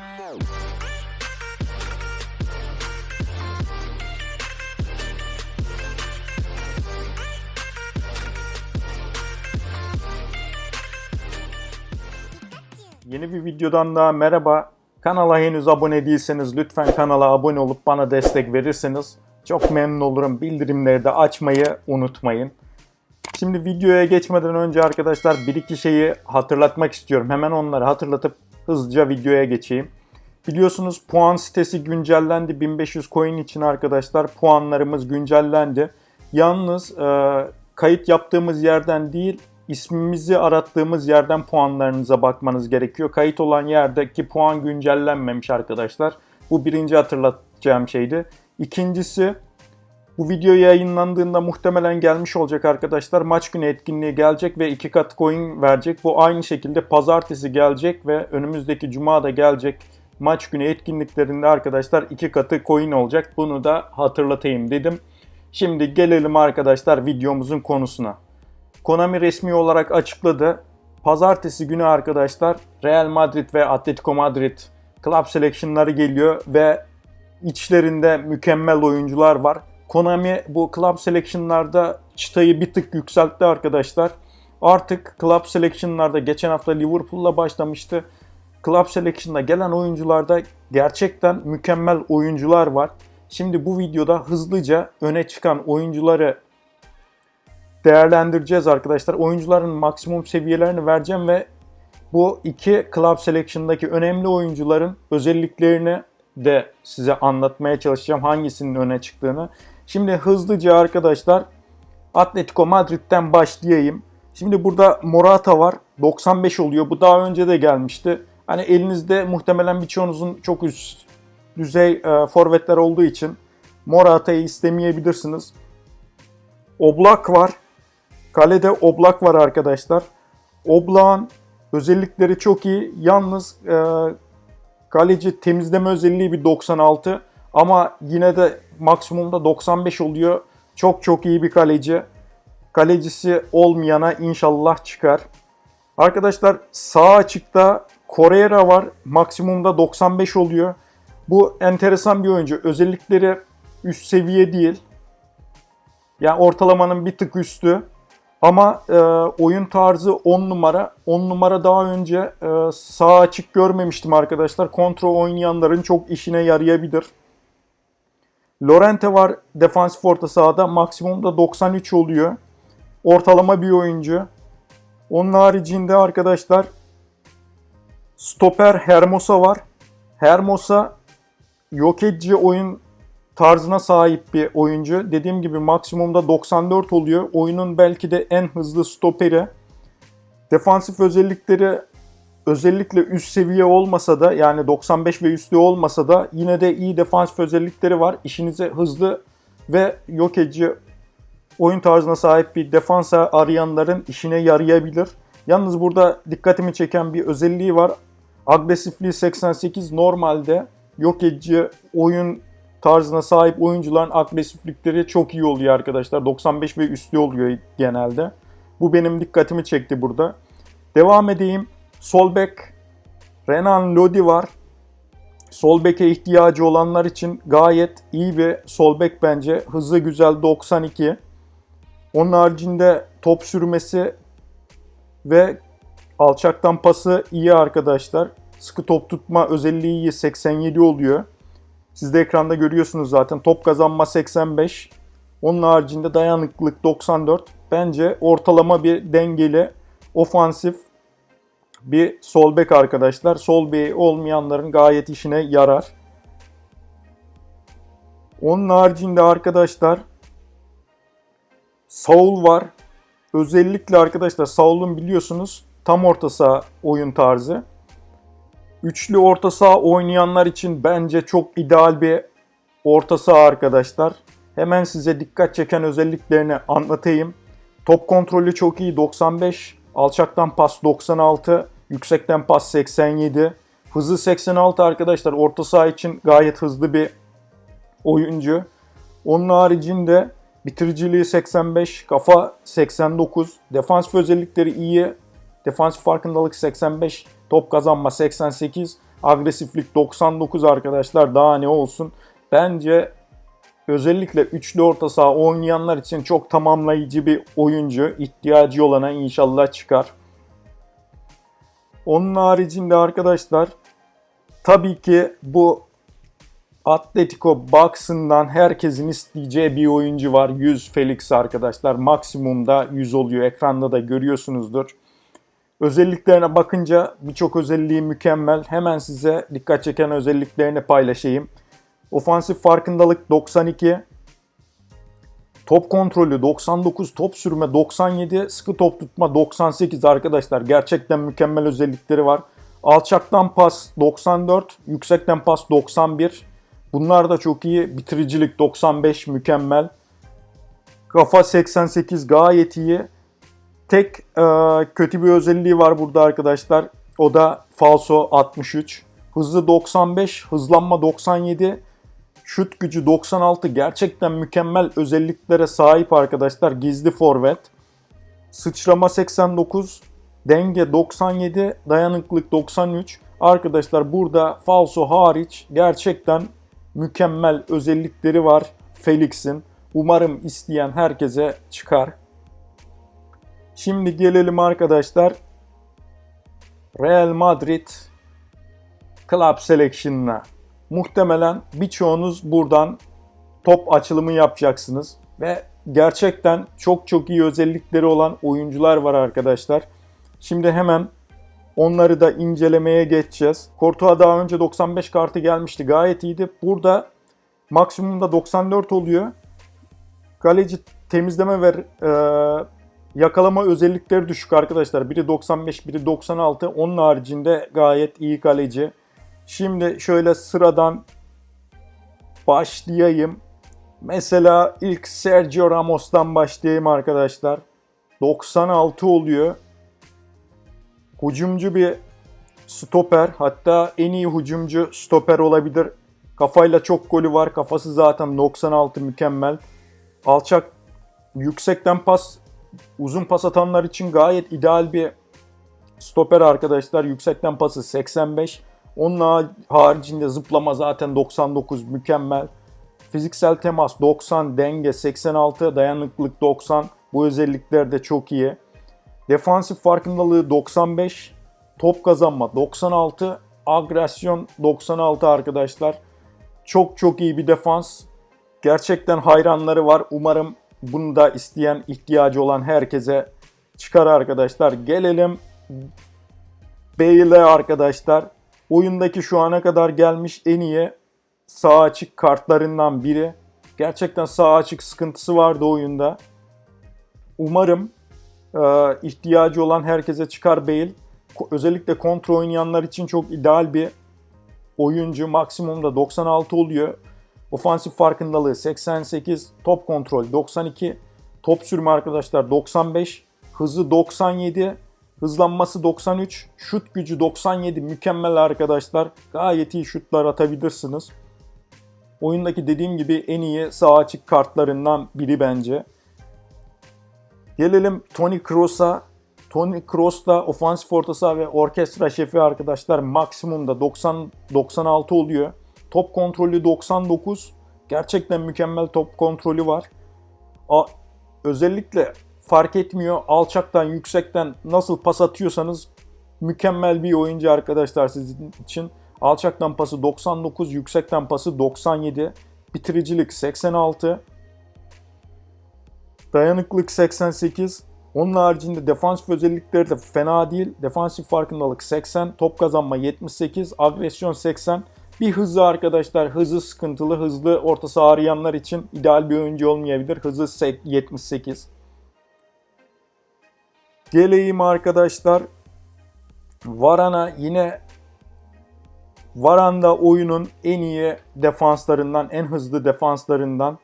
Yeni bir videodan daha merhaba. Kanala henüz abone değilseniz lütfen kanala abone olup bana destek verirseniz çok memnun olurum. Bildirimleri de açmayı unutmayın. Şimdi videoya geçmeden önce arkadaşlar bir iki şeyi hatırlatmak istiyorum. Hemen onları hatırlatıp hızlıca videoya geçeyim. Biliyorsunuz puan sitesi güncellendi. 1500 coin için arkadaşlar puanlarımız güncellendi. Yalnız e, kayıt yaptığımız yerden değil ismimizi arattığımız yerden puanlarınıza bakmanız gerekiyor. Kayıt olan yerdeki puan güncellenmemiş arkadaşlar. Bu birinci hatırlatacağım şeydi. İkincisi bu video yayınlandığında muhtemelen gelmiş olacak arkadaşlar. Maç günü etkinliği gelecek ve iki kat coin verecek. Bu aynı şekilde pazartesi gelecek ve önümüzdeki cuma da gelecek. Maç günü etkinliklerinde arkadaşlar iki katı coin olacak. Bunu da hatırlatayım dedim. Şimdi gelelim arkadaşlar videomuzun konusuna. Konami resmi olarak açıkladı. Pazartesi günü arkadaşlar Real Madrid ve Atletico Madrid Club Selection'ları geliyor ve içlerinde mükemmel oyuncular var. Konami bu Club Selection'larda çıtayı bir tık yükseltti arkadaşlar. Artık Club Selection'larda geçen hafta Liverpool'la başlamıştı. Club Selection'da gelen oyuncularda gerçekten mükemmel oyuncular var. Şimdi bu videoda hızlıca öne çıkan oyuncuları değerlendireceğiz arkadaşlar. Oyuncuların maksimum seviyelerini vereceğim ve bu iki Club Selection'daki önemli oyuncuların özelliklerini de size anlatmaya çalışacağım. Hangisinin öne çıktığını. Şimdi hızlıca arkadaşlar Atletico Madrid'den başlayayım. Şimdi burada Morata var. 95 oluyor. Bu daha önce de gelmişti. Hani elinizde muhtemelen birçoğunuzun çok üst düzey e, forvetler olduğu için Morata'yı istemeyebilirsiniz. Oblak var. Kalede Oblak var arkadaşlar. Oblak'ın özellikleri çok iyi. Yalnız e, kaleci temizleme özelliği bir 96 ama yine de maksimumda 95 oluyor. Çok çok iyi bir kaleci. Kalecisi olmayana inşallah çıkar. Arkadaşlar sağ açıkta Correira var. Maksimumda 95 oluyor. Bu enteresan bir oyuncu. Özellikleri üst seviye değil. Yani ortalamanın bir tık üstü. Ama e, oyun tarzı 10 numara. 10 numara daha önce e, sağ açık görmemiştim arkadaşlar. Kontrol oynayanların çok işine yarayabilir. Lorente var defansif orta sahada. Maksimumda 93 oluyor. Ortalama bir oyuncu. Onun haricinde arkadaşlar stoper Hermosa var. Hermosa yok edici oyun tarzına sahip bir oyuncu. Dediğim gibi maksimumda 94 oluyor. Oyunun belki de en hızlı stoperi. Defansif özellikleri özellikle üst seviye olmasa da yani 95 ve üstü olmasa da yine de iyi defansif özellikleri var. İşinize hızlı ve yok edici oyun tarzına sahip bir defansa arayanların işine yarayabilir. Yalnız burada dikkatimi çeken bir özelliği var. Agresifliği 88 normalde yok edici oyun tarzına sahip oyuncuların agresiflikleri çok iyi oluyor arkadaşlar. 95 ve üstü oluyor genelde. Bu benim dikkatimi çekti burada. Devam edeyim. Sol bek Renan Lodi var. Sol beke ihtiyacı olanlar için gayet iyi bir sol bek bence. Hızı güzel 92. Onun haricinde top sürmesi ve alçaktan pası iyi arkadaşlar. Sıkı top tutma özelliği iyi 87 oluyor. Siz de ekranda görüyorsunuz zaten. Top kazanma 85. Onun haricinde dayanıklılık 94. Bence ortalama bir dengeli, ofansif bir sol bek arkadaşlar. Sol bek olmayanların gayet işine yarar. Onun haricinde arkadaşlar Saul var. Özellikle arkadaşlar Saul'un biliyorsunuz tam orta saha oyun tarzı. Üçlü orta saha oynayanlar için bence çok ideal bir orta saha arkadaşlar. Hemen size dikkat çeken özelliklerini anlatayım. Top kontrolü çok iyi 95, alçaktan pas 96, yüksekten pas 87. Hızı 86 arkadaşlar orta saha için gayet hızlı bir oyuncu. Onun haricinde bitiriciliği 85, kafa 89, defansif özellikleri iyi, defansif farkındalık 85, top kazanma 88. Agresiflik 99 arkadaşlar daha ne olsun. Bence özellikle üçlü orta saha oynayanlar için çok tamamlayıcı bir oyuncu. İhtiyacı olana inşallah çıkar. Onun haricinde arkadaşlar tabii ki bu Atletico Box'ından herkesin isteyeceği bir oyuncu var. 100 Felix arkadaşlar. Maksimumda 100 oluyor. Ekranda da görüyorsunuzdur. Özelliklerine bakınca birçok özelliği mükemmel. Hemen size dikkat çeken özelliklerini paylaşayım. Ofansif farkındalık 92. Top kontrolü 99, top sürme 97, sıkı top tutma 98 arkadaşlar. Gerçekten mükemmel özellikleri var. Alçaktan pas 94, yüksekten pas 91. Bunlar da çok iyi. Bitiricilik 95 mükemmel. Kafa 88 gayet iyi. Tek e, kötü bir özelliği var burada arkadaşlar. O da falso 63. Hızlı 95, hızlanma 97, şut gücü 96. Gerçekten mükemmel özelliklere sahip arkadaşlar. Gizli forvet. Sıçrama 89, denge 97, dayanıklılık 93. Arkadaşlar burada falso hariç gerçekten mükemmel özellikleri var Felix'in. Umarım isteyen herkese çıkar. Şimdi gelelim arkadaşlar Real Madrid Club Selection'ına. Muhtemelen birçoğunuz buradan top açılımı yapacaksınız ve gerçekten çok çok iyi özellikleri olan oyuncular var arkadaşlar. Şimdi hemen onları da incelemeye geçeceğiz. Courtois daha önce 95 kartı gelmişti. Gayet iyiydi. Burada maksimumda 94 oluyor. Kaleci temizleme ve e, yakalama özellikleri düşük arkadaşlar. Biri 95, biri 96. Onun haricinde gayet iyi kaleci. Şimdi şöyle sıradan başlayayım. Mesela ilk Sergio Ramos'tan başlayayım arkadaşlar. 96 oluyor. Hucumcu bir stoper. Hatta en iyi hucumcu stoper olabilir. Kafayla çok golü var. Kafası zaten 96 mükemmel. Alçak yüksekten pas uzun pas atanlar için gayet ideal bir stoper arkadaşlar. Yüksekten pası 85. Onun haricinde zıplama zaten 99 mükemmel. Fiziksel temas 90, denge 86, dayanıklılık 90. Bu özellikler de çok iyi. Defansif farkındalığı 95, top kazanma 96, agresyon 96 arkadaşlar. Çok çok iyi bir defans. Gerçekten hayranları var. Umarım bunu da isteyen, ihtiyacı olan herkese çıkar arkadaşlar. Gelelim Bale'e arkadaşlar. Oyundaki şu ana kadar gelmiş en iyi sağ açık kartlarından biri. Gerçekten sağ açık sıkıntısı vardı oyunda. Umarım e, ihtiyacı olan herkese çıkar Bale. Özellikle kontrol oynayanlar için çok ideal bir oyuncu. Maksimumda 96 oluyor. Ofansif farkındalığı 88, top kontrol 92, top sürme arkadaşlar 95, hızı 97, hızlanması 93, şut gücü 97 mükemmel arkadaşlar. Gayet iyi şutlar atabilirsiniz. Oyundaki dediğim gibi en iyi sağ açık kartlarından biri bence. Gelelim Tony Kroos'a. Tony Kroos da ofansif orta saha ve orkestra şefi arkadaşlar maksimumda 90 96 oluyor. Top kontrolü 99. Gerçekten mükemmel top kontrolü var. A, özellikle fark etmiyor alçaktan yüksekten nasıl pas atıyorsanız mükemmel bir oyuncu arkadaşlar sizin için. Alçaktan pası 99, yüksekten pası 97, bitiricilik 86, dayanıklık 88. Onun haricinde defansif özellikleri de fena değil. Defansif farkındalık 80, top kazanma 78, agresyon 80. Bir hızlı arkadaşlar, hızı sıkıntılı, hızlı orta saha arayanlar için ideal bir oyuncu olmayabilir. Hızı 78. Geleyim arkadaşlar. Varana yine Varanda oyunun en iyi defanslarından, en hızlı defanslarından.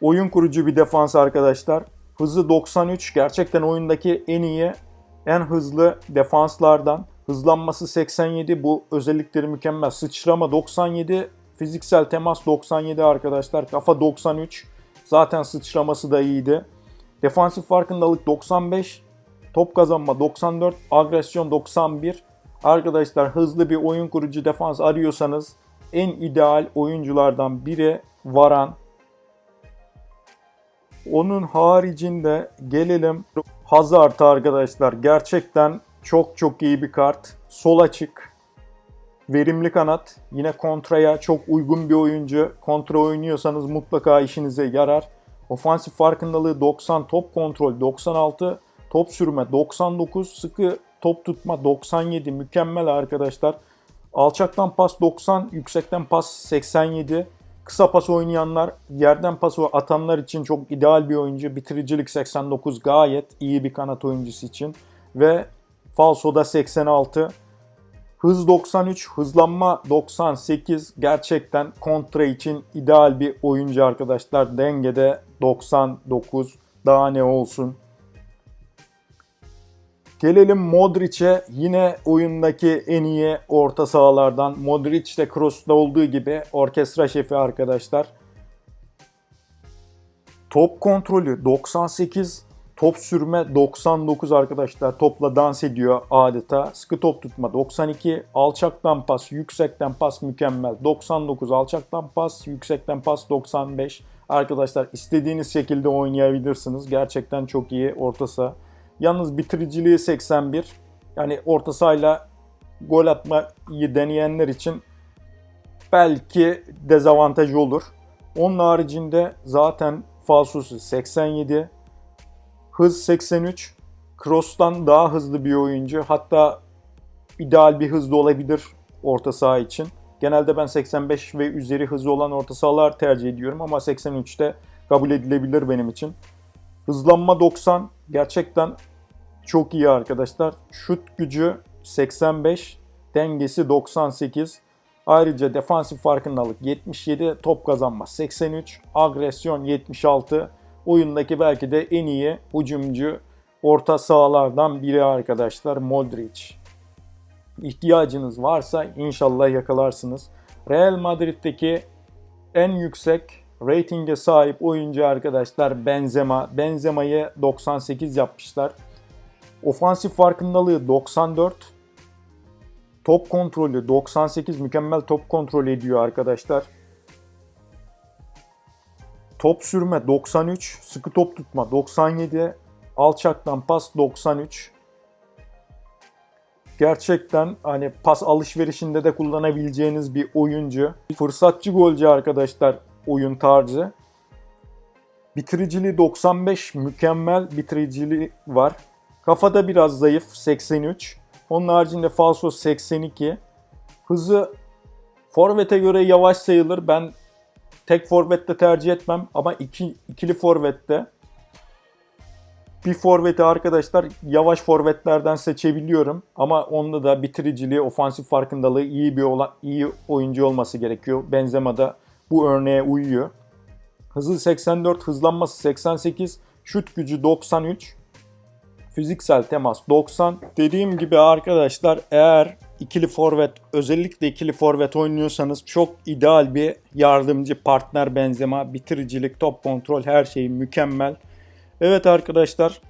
Oyun kurucu bir defans arkadaşlar. Hızı 93 gerçekten oyundaki en iyi, en hızlı defanslardan. Hızlanması 87 bu özellikleri mükemmel. Sıçrama 97, fiziksel temas 97 arkadaşlar. Kafa 93. Zaten sıçraması da iyiydi. Defansif farkındalık 95, top kazanma 94, agresyon 91, Arkadaşlar hızlı bir oyun kurucu defans arıyorsanız en ideal oyunculardan biri Varan. Onun haricinde gelelim Hazard'a arkadaşlar. Gerçekten çok çok iyi bir kart. Sol açık. Verimli kanat. Yine kontraya çok uygun bir oyuncu. Kontra oynuyorsanız mutlaka işinize yarar. Ofansif farkındalığı 90, top kontrol 96, top sürme 99, sıkı top tutma 97. Mükemmel arkadaşlar. Alçaktan pas 90, yüksekten pas 87. Kısa pas oynayanlar, yerden pas atanlar için çok ideal bir oyuncu. Bitiricilik 89 gayet iyi bir kanat oyuncusu için. Ve falsoda 86. Hız 93, hızlanma 98. Gerçekten kontra için ideal bir oyuncu arkadaşlar. Dengede 99. Daha ne olsun. Gelelim Modric'e. Yine oyundaki en iyi orta sahalardan. Modric de Kroos'ta olduğu gibi orkestra şefi arkadaşlar. Top kontrolü 98, top sürme 99 arkadaşlar. Topla dans ediyor adeta. Sıkı top tutma 92, alçaktan pas, yüksekten pas mükemmel. 99 alçaktan pas, yüksekten pas 95. Arkadaşlar istediğiniz şekilde oynayabilirsiniz. Gerçekten çok iyi orta saha. Yalnız bitiriciliği 81. Yani orta sahayla gol atmayı deneyenler için belki dezavantaj olur. Onun haricinde zaten falsosu 87. Hız 83. Cross'tan daha hızlı bir oyuncu. Hatta ideal bir hızlı olabilir orta saha için. Genelde ben 85 ve üzeri hızı olan orta sahalar tercih ediyorum ama 83'te kabul edilebilir benim için. Hızlanma 90 gerçekten çok iyi arkadaşlar. Şut gücü 85, dengesi 98. Ayrıca defansif farkındalık 77, top kazanma 83, agresyon 76. Oyundaki belki de en iyi hücumcu orta sahalardan biri arkadaşlar Modric. İhtiyacınız varsa inşallah yakalarsınız. Real Madrid'deki en yüksek ratinge sahip oyuncu arkadaşlar Benzema. Benzema'yı 98 yapmışlar. Ofansif farkındalığı 94. Top kontrolü 98 mükemmel top kontrol ediyor arkadaşlar. Top sürme 93, sıkı top tutma 97, alçaktan pas 93. Gerçekten hani pas alışverişinde de kullanabileceğiniz bir oyuncu. Fırsatçı golcü arkadaşlar oyun tarzı. Bitiriciliği 95 mükemmel bitiriciliği var. Kafada biraz zayıf 83. Onun haricinde falso 82. Hızı forvete göre yavaş sayılır. Ben tek forvette tercih etmem ama iki, ikili forvette bir forveti arkadaşlar yavaş forvetlerden seçebiliyorum ama onda da bitiriciliği, ofansif farkındalığı iyi bir olan iyi oyuncu olması gerekiyor. Benzema da bu örneğe uyuyor. Hızı 84, hızlanması 88, şut gücü 93. Fiziksel temas 90. Dediğim gibi arkadaşlar eğer ikili forvet özellikle ikili forvet oynuyorsanız çok ideal bir yardımcı partner benzema, bitiricilik, top kontrol her şeyi mükemmel. Evet arkadaşlar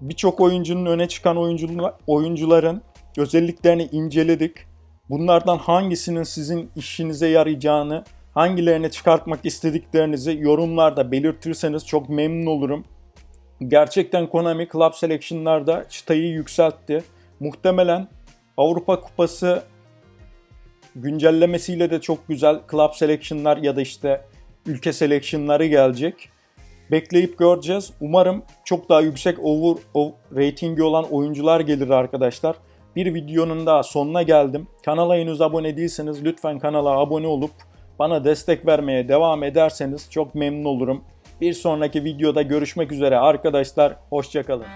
birçok oyuncunun öne çıkan oyuncuların özelliklerini inceledik. Bunlardan hangisinin sizin işinize yarayacağını, hangilerine çıkartmak istediklerinizi yorumlarda belirtirseniz çok memnun olurum. Gerçekten Konami Club Selection'larda çıtayı yükseltti. Muhtemelen Avrupa Kupası güncellemesiyle de çok güzel Club Selection'lar ya da işte ülke selection'ları gelecek. Bekleyip göreceğiz. Umarım çok daha yüksek over, over ratingi olan oyuncular gelir arkadaşlar. Bir videonun daha sonuna geldim. Kanala henüz abone değilseniz lütfen kanala abone olup bana destek vermeye devam ederseniz çok memnun olurum. Bir sonraki videoda görüşmek üzere arkadaşlar. Hoşçakalın.